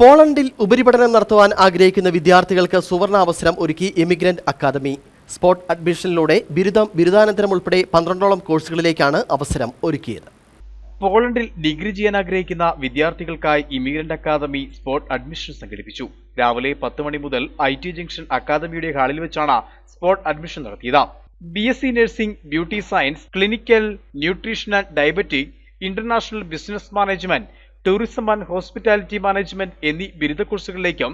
പോളണ്ടിൽ ഉപരിപഠനം നടത്തുവാൻ ആഗ്രഹിക്കുന്ന വിദ്യാർത്ഥികൾക്ക് സുവർണാവസരം ഒരുക്കി എമിഗ്രന്റ് അക്കാദമി. സ്പോട്ട് അഡ്മിഷനിലൂടെ ബിരുദം ബിരുദാനന്തരം ഉൾപ്പെടെ പന്ത്രണ്ടോളം കോഴ്സുകളിലേക്കാണ് അവസരം ഒരുക്കിയത്. പോളണ്ടിൽ ഡിഗ്രി ചെയ്യാൻ ആഗ്രഹിക്കുന്ന വിദ്യാർത്ഥികൾക്കായി ഇമിഗ്രന്റ് അക്കാദമി സ്പോട്ട് അഡ്മിഷൻ സംഘടിപ്പിച്ചു. രാവിലെ പത്ത് മണി മുതൽ ഐ ടി ജംഗ്ഷൻ അക്കാദമിയുടെ ഹാളിൽ വെച്ചാണ് സ്പോട്ട് അഡ്മിഷൻ നടത്തിയത്. B S C nursing beauty science clinical nutrition and diabetic international business management tourism and hospitality management എന്നീ ബിരുദ കോഴ്സുകളിലേക്കും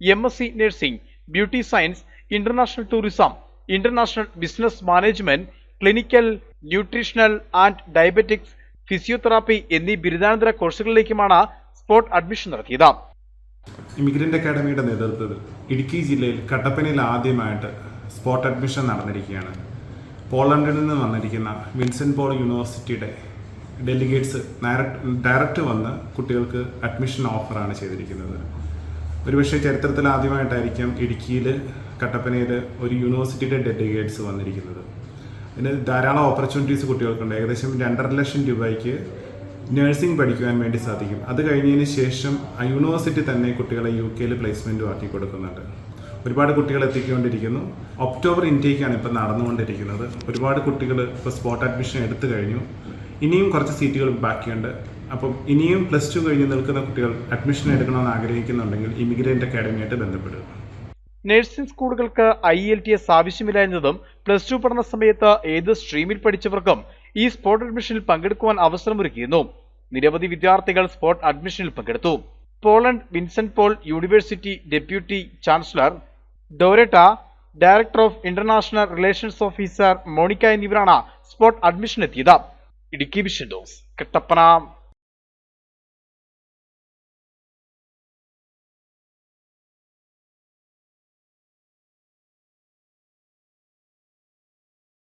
M S C nursing beauty science international tourism international business management clinical nutritional and diabetics physiotherapy എന്നീ ബിരുദാനന്തര കോഴ്സുകളിലേക്കുമാണ് spot admission നടത്തിയത്. Immigrant അക്കാഡമിയുടെ നേതൃത്വത്തിൽ ഇടുക്കി ജില്ലയിൽ കട്ടപ്പനയിൽ ആദ്യമായിട്ട് സ്പോട്ട് അഡ്മിഷൻ നടന്നിരിക്കുകയാണ്. പോളണ്ടിൽ നിന്ന് വന്നിരിക്കുന്ന വിൻസെന്റ് പോൾ യൂണിവേഴ്സിറ്റിയുടെ ഡെലിഗേറ്റ്സ് ഡയറക്റ്റ് വന്ന് കുട്ടികൾക്ക് അഡ്മിഷൻ ഓഫറാണ് ചെയ്തിരിക്കുന്നത്. ഒരുപക്ഷെ ചരിത്രത്തിൽ ആദ്യമായിട്ടായിരിക്കും ഇടുക്കിയിൽ കട്ടപ്പനയിൽ ഒരു യൂണിവേഴ്സിറ്റിയുടെ ഡെലിഗേറ്റ്സ് വന്നിരിക്കുന്നത്. അതിന് ധാരാളം ഓപ്പർച്യൂണിറ്റീസ് കുട്ടികൾക്കുണ്ട്. ഏകദേശം രണ്ടര ലക്ഷം രൂപയ്ക്ക് നഴ്സിംഗ് പഠിക്കുവാൻ വേണ്ടി സാധിക്കും. അത് കഴിഞ്ഞതിന് ശേഷം ആ യൂണിവേഴ്സിറ്റി തന്നെ കുട്ടികളെ യു കെയിൽ പ്ലേസ്മെന്റും ആക്കി കൊടുക്കുന്നുണ്ട്. ഒരുപാട് കുട്ടികൾ എത്തിക്കൊണ്ടിരിക്കുന്നു. ഒക്ടോബർ ഇൻടേക്കാണ് ഇപ്പോൾ നടന്നുകൊണ്ടിരിക്കുന്നത്. ഒരുപാട് കുട്ടികൾ ഇപ്പോൾ സ്പോട്ട് അഡ്മിഷൻ എടുത്തു കഴിഞ്ഞു. ഇനിയും കുറച്ച് സീറ്റുകൾ ബാക്കിയുണ്ട്. അപ്പം ഇനിയും പ്ലസ് ടു കഴിഞ്ഞ് നിൽക്കുന്ന കുട്ടികൾ അഡ്മിഷൻ എടുക്കണമെന്ന് ആഗ്രഹിക്കുന്നുണ്ടെങ്കിൽ ഇമിഗ്രേറ്റ് അക്കാഡമിയായിട്ട് ബന്ധപ്പെടുക. നഴ്സിംഗ് സ്കൂളുകൾക്ക് ഐ എൽ ടി എസ് ആവശ്യമില്ല എന്നതും പ്ലസ് ടു പഠന സമയത്ത് ഏത് സ്ട്രീമിൽ പഠിച്ചവർക്കും ഈ സ്പോട്ട് അഡ്മിഷനിൽ പങ്കെടുക്കുവാൻ അവസരമൊരുക്കിയിരുന്നു. നിരവധി വിദ്യാർത്ഥികൾ സ്പോട്ട് അഡ്മിഷനിൽ പങ്കെടുത്തു. Poland Vincent Paul university deputy chancellor Dorota director of international relations officer Monika എന്നിവരാണ് സ്പോട്ട് അഡ്മിഷൻ എത്തിയത്. Idukki vision dose Kattappana